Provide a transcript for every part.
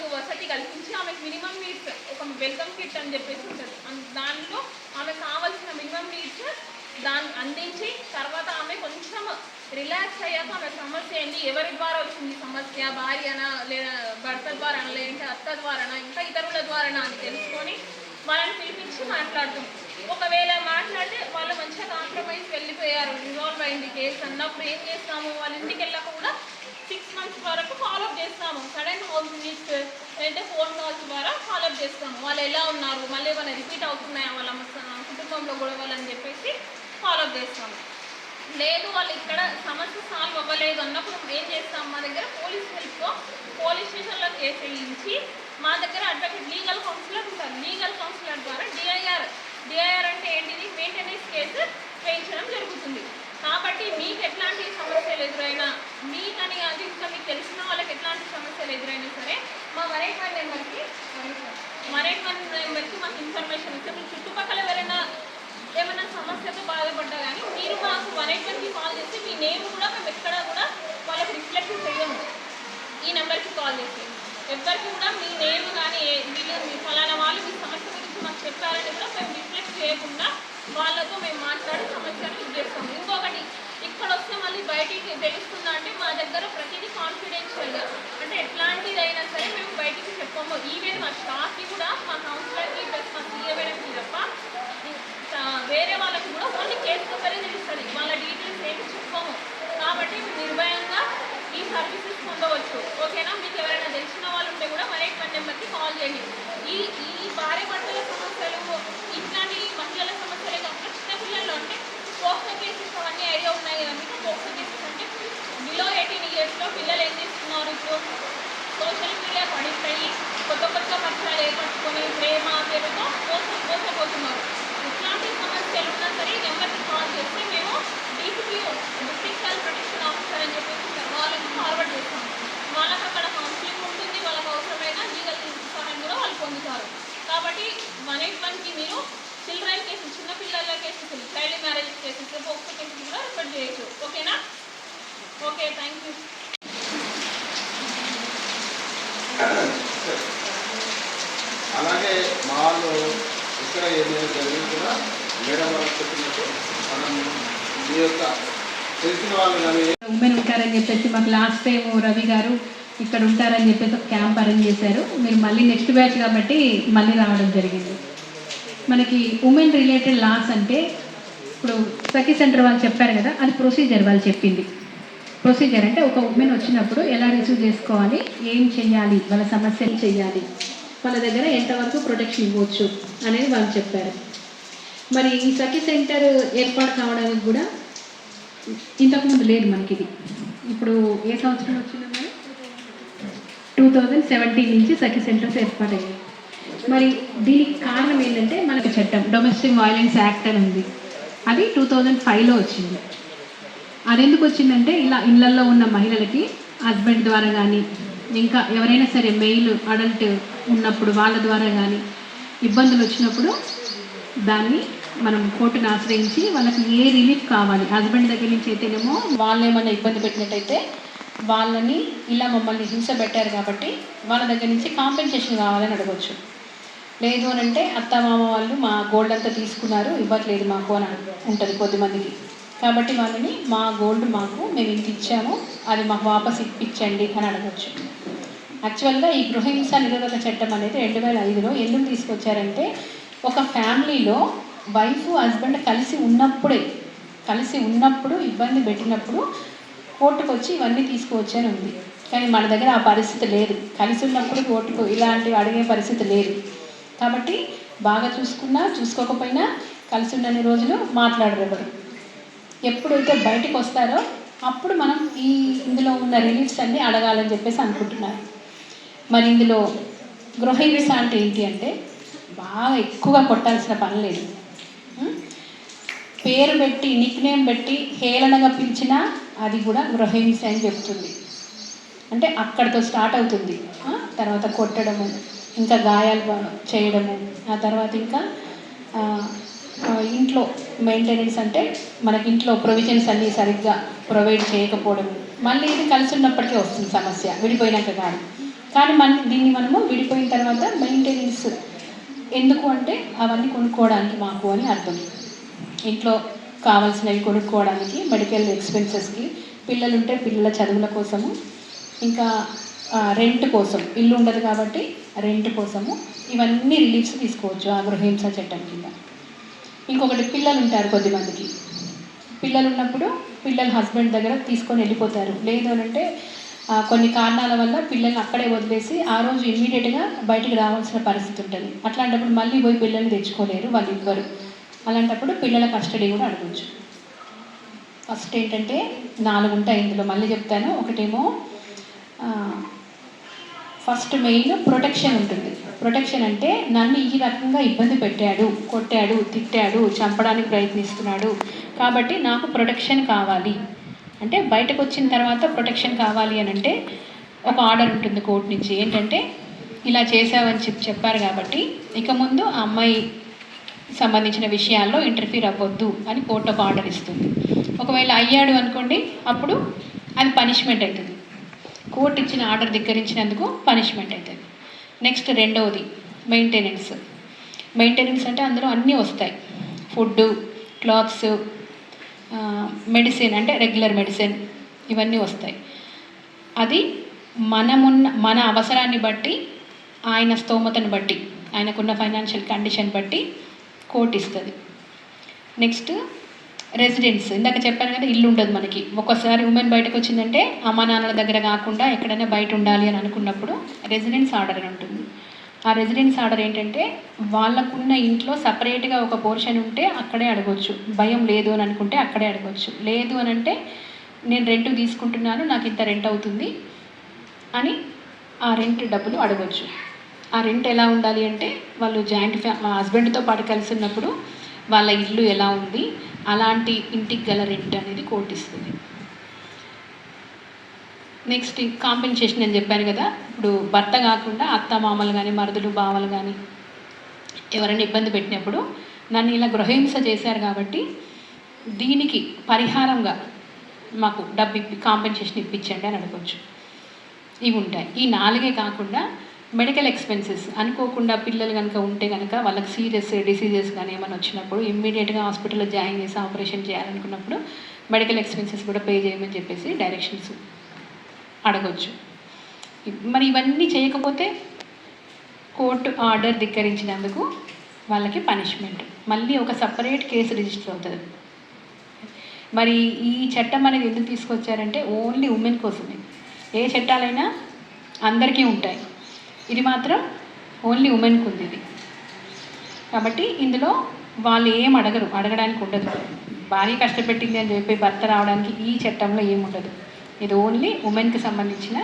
ఆమెకు వసతి కల్పించి ఆమెకు మినిమం నీడ్స్ ఒక వెల్కమ్ కిట్ అని చెప్పేసి ఉంటుంది. దానిలో దాంట్లో ఆమెకు కావాల్సిన మినిమం నీడ్స్ దాన్ని అందించి తర్వాత ఆమె కొంచెం రిలాక్స్ అయ్యాక ఆమె సమస్య ఏంటి ఎవరి ద్వారా వచ్చింది సమస్య భార్యనా లేదా భర్త ద్వారానా లేదంటే అత్త ద్వారానా ఇంకా ఇతరుల ద్వారానా అని తెలుసుకొని వాళ్ళని పిలిపించి మాట్లాడుతాం. ఒకవేళ మాట్లాడితే వాళ్ళు మంచిగా కాంప్రమైజ్ అయింది. కేసు అన్నప్పుడు ఏం చేస్తాము? వాళ్ళ ఇంటికి వెళ్ళక కూడా సిక్స్ మంత్స్ వరకు ఫాలోఅప్ చేస్తాము. సడన్ హౌస్ విజిట్స్ లేదంటే ఫోన్ కాల్స్ ద్వారా ఫాలోఅప్ చేస్తాము. వాళ్ళు ఎలా ఉన్నారు? మళ్ళీ ఏమైనా రిపీట్ అవుతున్నాయా వాళ్ళ కుటుంబంలో గొడవలు అని చెప్పేసి ఫాలోఅప్ చేస్తాము. లేదు వాళ్ళు ఇక్కడ సమస్య సాల్వ్ అవ్వలేదు అన్నప్పుడు ఏం చేస్తాం? మా దగ్గర పోలీస్ హెల్ప్తో పోలీస్ స్టేషన్లో కేసు వేయించి మా దగ్గర అడ్వకేట్ లీగల్ కౌన్సిలర్ ఉంటారు. లీగల్ కౌన్సిలర్ ద్వారా D I R D I R అంటే ఏంటిది? మెయింటెనెన్స్ కేసు వేయించడం జరుగుతుంది. కాబట్టి మీకు ఎట్లాంటి సమస్యలు ఎదురైనా మీకని అది ఇంకా మీకు తెలిసిన వాళ్ళకి ఎట్లాంటి సమస్యలు ఎదురైనా సరే మా వరేట్ వన్ నెంబర్కి వరేట్ వన్ నెంబర్కి మాకు ఇన్ఫర్మేషన్ ఇస్తే మీ చుట్టుపక్కల ఎవరైనా ఏమైనా సమస్యతో బాధపడ్డా కానీ మీరు మాకు వన్ ఎయిట్ వన్కి కాల్ చేస్తే మీ నేమ్ కూడా మేము ఎక్కడ కూడా వాళ్ళకి రిఫ్లెక్ట్ చేయము. ఈ నెంబర్కి కాల్ చేసి. ఎవ్వరికి కూడా మీ నేమ్ కానీ ఏ- వీళ్ళు మీ ఫలానా వాళ్ళు మీ సమస్య గురించి మాకు చెప్పారని కూడా మేము రిఫ్లెక్ట్ చేయకుండా వాళ్ళతో మేము మాట్లాడి సమస్యను ఇది చేస్తాము ఇంకొకటి ఇక్కడ వస్తే మళ్ళీ బయటికి తెలుస్తుందా అంటే మా దగ్గర ప్రతిదీ కాన్ఫిడెన్షియల్గా అంటే ఎట్లాంటిదైనా సరే మేము బయటికి చెప్పము. ఈవెన్ మా స్టాఫ్కి కూడా మా కౌన్సిలర్కి ప్లస్ మా సీఏ మేడంకి తప్ప వేరే వాళ్ళకి కూడా ఓన్లీ కేసు నెంబరే తెలుస్తుంది. వాళ్ళ డీటెయిల్స్ ఏమి చెప్పాము. కాబట్టి నిర్భయంగా ఈ సర్వీసెస్ పొందవచ్చు. ఓకేనా? మీకు ఎవరైనా తెలిసిన వాళ్ళు ఉంటే కూడా మరే వన్ నెంబర్కి కాల్ చేయండి. ఈ ఈ భార్య భర్తల సమస్యలు ఇట్లాంటి మహిళల సమస్యలే కాకుండా చిన్నపిల్లలు అంటే పోక్సో కేసెస్ అవన్నీ ఐడియా ఉన్నాయి కదా మీకు పోక్సో కేసెస్ అంటే బిలో ఎయిటీన్ ఇయర్స్లో పిల్లలు ఏం చేస్తున్నారు ఇప్పుడు? సోషల్ మీడియా పడిపోయి కొత్త కొత్త పరిచయాలు ఏర్పరచుకొని ప్రేమ పేరుతో మోసం మోసపోతున్నారు. ఇట్లాంటి సమస్యలు ఉన్నా సరే నెంబర్కి కాల్ చేస్తే మేము D P O district child protection officer అని చెప్పేసి వాళ్ళకి ఫార్వర్డ్ చేస్తాం. వాళ్ళకి అక్కడ కౌన్సిలింగ్ ఉంటుంది వాళ్ళకి అవసరమైన లీగల్ సహాయం కూడా వాళ్ళు పొందుతారు కాబట్టి వన్ ఎయిట్ వన్కి మీరు చిల్డ్రన్ కేసెస్ చిన్నపిల్లల cases child marriage cases POCSO cases కూడా రిఫర్ చేయొచ్చు. ఓకేనా? ఓకే థ్యాంక్ యూ అలాగే మా వాళ్ళు ఇక్కడ ఏదైనా జరిగింది కూడా మేడం వాళ్ళకి చెప్పినట్టు మనం మీ యొక్క తెలిసిన వాళ్ళు కానీ ఉమెన్ ఉంటారని చెప్పేసి మాకు లాస్ట్ టైం రవి గారు ఇక్కడ ఉంటారని చెప్పేసి ఒక క్యాంప్ అరేంజ్ చేశారు. మీరు మళ్ళీ నెక్స్ట్ బ్యాచ్ కాబట్టి మళ్ళీ రావడం జరిగింది. మనకి ఉమెన్ రిలేటెడ్ లాస్ అంటే ఇప్పుడు సఖీ సెంటర్ వాళ్ళు చెప్పారు కదా అది ప్రొసీజర్ వాళ్ళు చెప్పింది. ప్రొసీజర్ అంటే ఒక ఉమెన్ వచ్చినప్పుడు ఎలా రిసీవ్ చేసుకోవాలి ఏం చేయాలి వాళ్ళ సమస్యలు చేయాలి వాళ్ళ దగ్గర ఎంతవరకు ప్రొటెక్షన్ ఇవ్వచ్చు అనేది వాళ్ళు చెప్పారు. మరి ఈ సఖీ సెంటర్ ఏర్పాటు కావడానికి కూడా ఇంతకుముందు లేదు మనకి ఇది. ఇప్పుడు ఏ సంవత్సరం వచ్చిందో మరి? టూ థౌజండ్ సెవెంటీన్ నుంచి సఖి సెంటర్స్ ఏర్పాటయ్యాయి మరి దీనికి కారణం ఏంటంటే మనకి చట్టం డొమెస్టిక్ వైలెన్స్ యాక్ట్ అని ఉంది. అది టూ థౌజండ్ ఫైవ్లో వచ్చింది. అది ఎందుకు వచ్చిందంటే ఇలా ఇళ్ళల్లో ఉన్న మహిళలకి హస్బెండ్ ద్వారా కానీ ఇంకా ఎవరైనా సరే మెయిల్ అడల్ట్ ఉన్నప్పుడు వాళ్ళ ద్వారా కానీ ఇబ్బందులు వచ్చినప్పుడు దాన్ని మనం కోర్టును ఆశ్రయించి వాళ్ళకి ఏ రిలీఫ్ కావాలి? హస్బెండ్ దగ్గర నుంచి అయితేనేమో వాళ్ళు ఏమైనా ఇబ్బంది పెట్టినట్టయితే వాళ్ళని ఇలా మమ్మల్ని హింస పెట్టారు కాబట్టి వాళ్ళ దగ్గర నుంచి కాంపెన్సేషన్ కావాలని అడగవచ్చు లేదు అని అంటే అత్త మామ వాళ్ళు మా గోల్డ్ అంతా తీసుకున్నారు ఇవ్వట్లేదు మాకు అని ఉంటుంది కొద్దిమందికి. కాబట్టి వాళ్ళని మా గోల్డ్ మాకు మేము ఇంత ఇచ్చాము అది మాకు వాపస్ ఇప్పించండి అని అడగచ్చు. యాక్చువల్గా ఈ గృహహింస నిరోధక చట్టం అనేది రెండు వేల ఐదులో ఎందుకు తీసుకొచ్చారంటే ఒక ఫ్యామిలీలో వైఫ్ హస్బెండ్ కలిసి ఉన్నప్పుడే కలిసి ఉన్నప్పుడు ఇబ్బంది పెట్టినప్పుడు కోర్టుకు వచ్చి ఇవన్నీ తీసుకువచ్చని ఉంది. కానీ మన దగ్గర ఆ పరిస్థితి లేదు. కలిసి ఉన్నప్పుడు కోర్టుకు ఇలాంటివి అడిగే పరిస్థితి లేదు. కాబట్టి బాగా చూసుకున్నా చూసుకోకపోయినా కలిసి ఉండని రోజులు మాట్లాడరు ఎవరు. ఎప్పుడైతే బయటకు వస్తారో అప్పుడు మనం ఈ ఇందులో ఉన్న రిలీఫ్స్ అన్నీ అడగాలని చెప్పేసి అనుకుంటున్నారు. మరి ఇందులో గృహహింస అంటే ఏంటి అంటే బాగా ఎక్కువగా కొట్టాల్సిన పని లేదు. పేరు పెట్టి నిక్ నేమ్ పెట్టి హేళనగా పిలిచినా అది కూడా గృహహింస అని చెప్తుంది. అంటే అక్కడితో స్టార్ట్ అవుతుంది. తర్వాత కొట్టడము ఇంకా గాయాలు చేయడము ఆ తర్వాత ఇంకా ఇంట్లో మెయింటెనెన్స్ అంటే మనకి ఇంట్లో ప్రొవిజన్స్ అన్నీ సరిగ్గా ప్రొవైడ్ చేయకపోవడం. మళ్ళీ ఇది కలిసి ఉన్నప్పటికీ వస్తుంది సమస్య విడిపోయినాక కాదు. కానీ మన దీన్ని మనము విడిపోయిన తర్వాత మెయింటెనెన్స్ ఎందుకు అంటే అవన్నీ కొనుక్కోవడానికి మాకు అని అర్థం. ఇంట్లో కావాల్సినవి కొనుక్కోవడానికి మెడికల్ ఎక్స్పెన్సెస్కి పిల్లలు ఉంటే పిల్లల చదువుల కోసము ఇంకా రెంట్ కోసం. ఇల్లు ఉండదు కాబట్టి రెంట్ కోసము ఇవన్నీ రిలీఫ్స్ తీసుకోవచ్చు ఆ గృహహింస చట్టం కింద. ఇంకొకటి పిల్లలు ఉంటారు కొద్దిమందికి. పిల్లలు ఉన్నప్పుడు పిల్లలు హస్బెండ్ దగ్గర తీసుకొని వెళ్ళిపోతారు. లేదు అని అంటే కొన్ని కారణాల వల్ల పిల్లల్ని అక్కడే వదిలేసి ఆ రోజు ఇమ్మీడియట్గా బయటికి రావాల్సిన పరిస్థితి ఉంటుంది. అట్లాంటప్పుడు మళ్ళీ పోయి పిల్లల్ని తెచ్చుకోలేరు వాళ్ళు ఇవ్వరు. అలాంటప్పుడు పిల్లల కస్టడీ కూడా అడగచ్చు. ఫస్ట్ ఏంటంటే నాలుగు ఉంటాయి ఇందులో. మళ్ళీ చెప్తాను. ఒకటేమో ఫస్ట్ మెయిన్ ప్రొటెక్షన్ ఉంటుంది. ప్రొటెక్షన్ అంటే నన్ను ఈ రకంగా ఇబ్బంది పెట్టాడు కొట్టాడు తిట్టాడు చంపడానికి ప్రయత్నిస్తున్నాడు. కాబట్టి నాకు ప్రొటెక్షన్ కావాలి. అంటే బయటకు వచ్చిన తర్వాత ప్రొటెక్షన్ కావాలి అని అంటే ఒక ఆర్డర్ ఉంటుంది కోర్టు నుంచి. ఏంటంటే ఇలా చేసావని చెప్పి చెప్పారు కాబట్టి ఇక ముందు ఆ అమ్మాయి సంబంధించిన విషయాల్లో ఇంటర్ఫీర్ అవ్వద్దు అని కోర్టు ఒక ఆర్డర్ ఇస్తుంది. ఒకవేళ అయ్యాడు అనుకోండి అప్పుడు అది పనిష్మెంట్ అవుతుంది. కోర్టు ఇచ్చిన ఆర్డర్ ధిక్కరించినందుకు పనిష్మెంట్ అవుతుంది నెక్స్ట్ రెండవది మెయింటెనెన్స్. మెయింటెనెన్స్ అంటే అందులో అన్నీ వస్తాయి. ఫుడ్ క్లాత్స్ మెడిసిన్ అంటే రెగ్యులర్ మెడిసిన్ ఇవన్నీ వస్తాయి. అది మనమున్న మన అవసరాన్ని బట్టి ఆయన స్తోమతను బట్టి ఆయనకున్న ఫైనాన్షియల్ కండిషన్ బట్టి కోర్టు ఇస్తుంది నెక్స్ట్ రెసిడెన్స్ ఇందాక చెప్పాను కదా ఇల్లు ఉండదు మనకి. ఒక్కోసారి ఉమెన్ బయటకు వచ్చిందంటే అమ్మా నాన్నల దగ్గర కాకుండా ఎక్కడైనా బయట ఉండాలి అని అనుకున్నప్పుడు రెసిడెన్స్ ఆర్డర్ అని ఉంటుంది. ఆ రెసిడెన్స్ ఆర్డర్ ఏంటంటే వాళ్ళకున్న ఇంట్లో సపరేట్గా ఒక పోర్షన్ ఉంటే అక్కడే అడగొచ్చు. భయం లేదు అని అనుకుంటే అక్కడే అడగొచ్చు. లేదు అని అంటే నేను రెంట్ తీసుకుంటున్నాను నాకు ఇంత రెంట్ అవుతుంది అని ఆ రెంట్ డబ్బులు అడగొచ్చు. ఆ రెంట్ ఎలా ఉండాలి అంటే వాళ్ళు జాయింట్ ఫ్యా హస్బెండ్తో పాటు కలిసి ఉన్నప్పుడు వాళ్ళ ఇల్లు ఎలా ఉంది అలాంటి ఇంటికి గల రెంట్ అనేది కోర్టు ఇస్తుంది నెక్స్ట్ కాంపెన్సేషన్ అని చెప్పాను కదా ఇప్పుడు భర్త కాకుండా అత్త మామలు కానీ మరుదులు బావలు కానీ ఎవరైనా ఇబ్బంది పెట్టినప్పుడు నన్ను ఇలా గృహహింస చేశారు కాబట్టి దీనికి పరిహారంగా మాకు డబ్బు ఇప్పి కాంపెన్సేషన్ ఇప్పించండి అని అడగచ్చు ఇవి ఉంటాయి. ఈ నాలుగే కాకుండా మెడికల్ ఎక్స్పెన్సెస్ అనుకోకుండా పిల్లలు కనుక ఉంటే కనుక వాళ్ళకి సీరియస్ డిసీజెస్ కానీ ఏమైనా వచ్చినప్పుడు ఇమ్మీడియట్గా హాస్పిటల్లో జాయిన్ చేసి ఆపరేషన్ చేయాలనుకున్నప్పుడు మెడికల్ ఎక్స్పెన్సెస్ కూడా పే చేయమని చెప్పేసి డైరెక్షన్స్ అడగొచ్చు. మరి ఇవన్నీ చేయకపోతే కోర్టు ఆర్డర్ ధిక్కరించినందుకు వాళ్ళకి పనిష్మెంట్ మళ్ళీ ఒక సపరేట్ కేసు రిజిస్టర్ అవుతుంది. మరి ఈ చట్టం అనేది ఎందుకు తీసుకొచ్చారంటే ఓన్లీ ఉమెన్ కోసమే. ఏ చట్టాలైనా అందరికీ ఉంటాయి. ఇది మాత్రం ఓన్లీ ఉమెన్కి ఉంది ఇది కాబట్టి ఇందులో వాళ్ళు ఏం అడగరు అడగడానికి ఉండదు. భార్య కష్టపెట్టింది అని చెప్పి భర్త రావడానికి ఈ చట్టంలో ఏముండదు ఇది ఓన్లీ ఉమెన్కి సంబంధించిన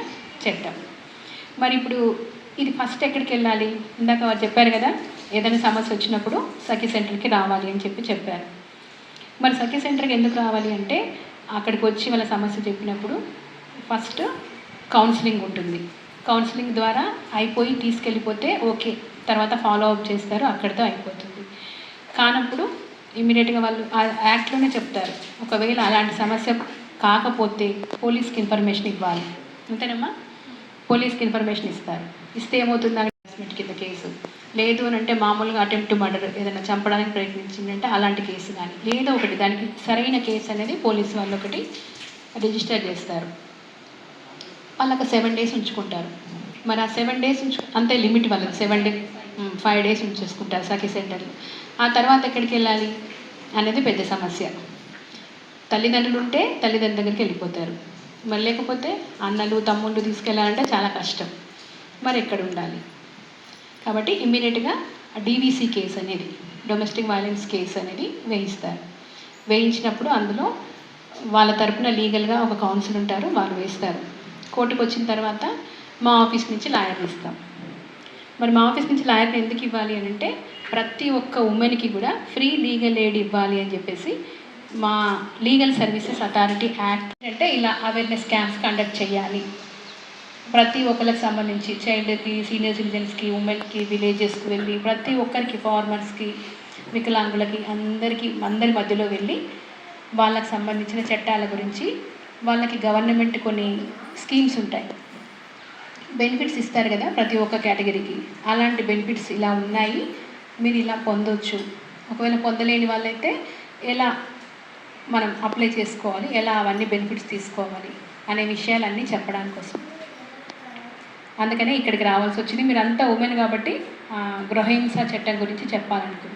చట్టం. మరి ఇప్పుడు ఇది ఫస్ట్ ఎక్కడికి వెళ్ళాలి? ఇందాక వారు చెప్పారు కదా ఏదైనా సమస్య వచ్చినప్పుడు సఖీ సెంటర్కి రావాలి అని చెప్పి చెప్పారు. మరి సఖీ సెంటర్కి ఎందుకు రావాలి అంటే అక్కడికి వచ్చి వాళ్ళ సమస్య చెప్పినప్పుడు ఫస్ట్ కౌన్సిలింగ్ ఉంటుంది. కౌన్సిలింగ్ ద్వారా అయిపోయి తీసుకెళ్ళిపోతే ఓకే. తర్వాత ఫాలో అప్ చేస్తారు అక్కడితో అయిపోతుంది. కానప్పుడు ఇమీడియట్గా వాళ్ళు ఆ యాక్ట్లోనే చెప్తారు. ఒకవేళ అలాంటి సమస్య కాకపోతే పోలీస్కి ఇన్ఫర్మేషన్ ఇవ్వాలి. అంతేనమ్మా? పోలీస్కి ఇన్ఫర్మేషన్ ఇస్తారు. ఇస్తే ఏమవుతుంది హరాస్మెంట్ కింద కేసు? లేదు అని అంటే మామూలుగా అటెంప్ట్ మర్డర్ ఏదైనా చంపడానికి ప్రయత్నించిందంటే అలాంటి కేసు కానీ లేదో ఒకటి దానికి సరైన కేసు అనేది పోలీసు వాళ్ళు ఒకటి రిజిస్టర్ చేస్తారు. వాళ్ళకి సెవెన్ డేస్ ఉంచుకుంటారు. మరి ఆ సెవెన్ డేస్ ఉంచు అంతే లిమిట్ వాళ్ళకి సెవెన్ డే ఫైవ్ డేస్ ఉంచేసుకుంటారు సఖీ సెంటర్లో. ఆ తర్వాత ఎక్కడికి వెళ్ళాలి అనేది పెద్ద సమస్య. తల్లిదండ్రులు ఉంటే తల్లిదండ్రుల దగ్గరికి వెళ్ళిపోతారు. మరి లేకపోతే అన్నలు తమ్ముళ్ళు తీసుకెళ్ళాలంటే చాలా కష్టం. మరి ఎక్కడ ఉండాలి? కాబట్టి ఇమ్మీడియట్గా డీవీసీ కేసు అనేది డొమెస్టిక్ వైలెన్స్ కేసు అనేది వేయిస్తారు. వేయించినప్పుడు అందులో వాళ్ళ తరపున లీగల్గా ఒక కౌన్సిల్ ఉంటారు వాళ్ళు వేస్తారు. కోర్టుకు వచ్చిన తర్వాత మా ఆఫీస్ నుంచి లాయర్ ఇస్తాం. మరి మా ఆఫీస్ నుంచి లాయర్ని ఎందుకు ఇవ్వాలి అని అంటే ప్రతి ఒక్క ఉమెన్కి కూడా ఫ్రీ లీగల్ ఎయిడ్ ఇవ్వాలి అని చెప్పేసి మా లీగల్ సర్వీసెస్ అథారిటీ యాక్ట్ అంటే ఇలా అవేర్నెస్ క్యాంప్స్ కండక్ట్ చేయాలి. ప్రతి ఒక్కరికి సంబంధించి చైల్డ్కి సీనియర్ సిటిజన్స్కి ఉమెన్కి విలేజెస్కి వెళ్ళి ప్రతి ఒక్కరికి ఫార్మర్స్కి వికలాంగులకి అందరికీ అందరి మధ్యలో వెళ్ళి వాళ్ళకి సంబంధించిన చట్టాల గురించి వాళ్ళకి గవర్నమెంట్ కొన్ని స్కీమ్స్ ఉంటాయి. బెనిఫిట్స్ ఇస్తారు కదా ప్రతి ఒక్క కేటగిరీకి అలాంటి బెనిఫిట్స్ ఇలా ఉన్నాయి. మీరు ఇలా పొందొచ్చు. ఒకవేళ పొందలేని వాళ్ళైతే ఎలా మనం అప్లై చేసుకోవాలి? ఎలా అవన్నీ బెనిఫిట్స్ తీసుకోవాలి? అనే విషయాలన్నీ చెప్పడానికి కోసం. అందుకనే ఇక్కడికి రావాల్సి వచ్చింది. మీరంతా ఉమెన్ కాబట్టి గృహహింస చట్టం గురించి చెప్పాలనుకున్నాను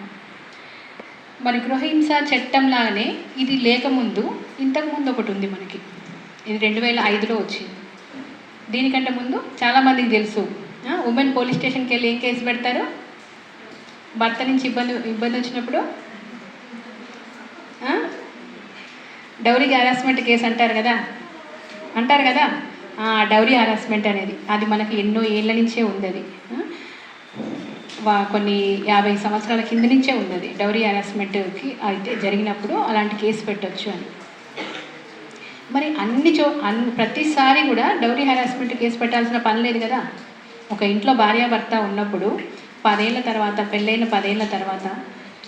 మరి గృహహింస చట్టం లాగానే ఇది లేకముందు ఇంతకుముందు ఒకటి ఉంది మనకి. ఇది రెండు వేల ఐదులో వచ్చింది. దీనికంటే ముందు చాలామందికి తెలుసు. ఉమెన్ పోలీస్ స్టేషన్కి వెళ్ళి ఏం కేసు పెడతారు? భర్త నుంచి ఇబ్బంది ఇబ్బంది వచ్చినప్పుడు? డౌరీ హరాస్మెంట్ కేసు అంటారు కదా? అంటారు కదా? డౌరీ హరాస్మెంట్ అనేది. అది మనకి ఎన్నో ఏళ్ళ నుంచే ఉంది అది వా- కొన్ని యాభై సంవత్సరాల కింద నుంచే ఉంది అది డౌరీ హరాస్మెంట్కి అయితే జరిగినప్పుడు అలాంటి కేసు పెట్టచ్చు అని. మరి అన్ని చో అన్ ప్రతిసారి కూడా డౌరీ హెరాస్మెంట్ కేసు పెట్టాల్సిన పని లేదు కదా. ఒక ఇంట్లో భార్యాభర్త ఉన్నప్పుడు పదేళ్ళ తర్వాత పెళ్ళైన పదేళ్ళ తర్వాత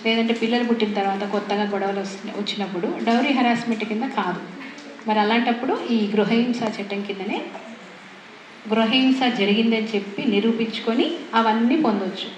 లేదంటే పిల్లలు పుట్టిన తర్వాత కొత్తగా గొడవలు వచ్చినప్పుడు డౌరీ హరాస్మెంట్ కింద కాదు. మరి అలాంటప్పుడు ఈ గృహహింస చట్టం కిందనే గృహహింస జరిగిందని చెప్పి నిరూపించుకొని అవన్నీ పొందొచ్చు.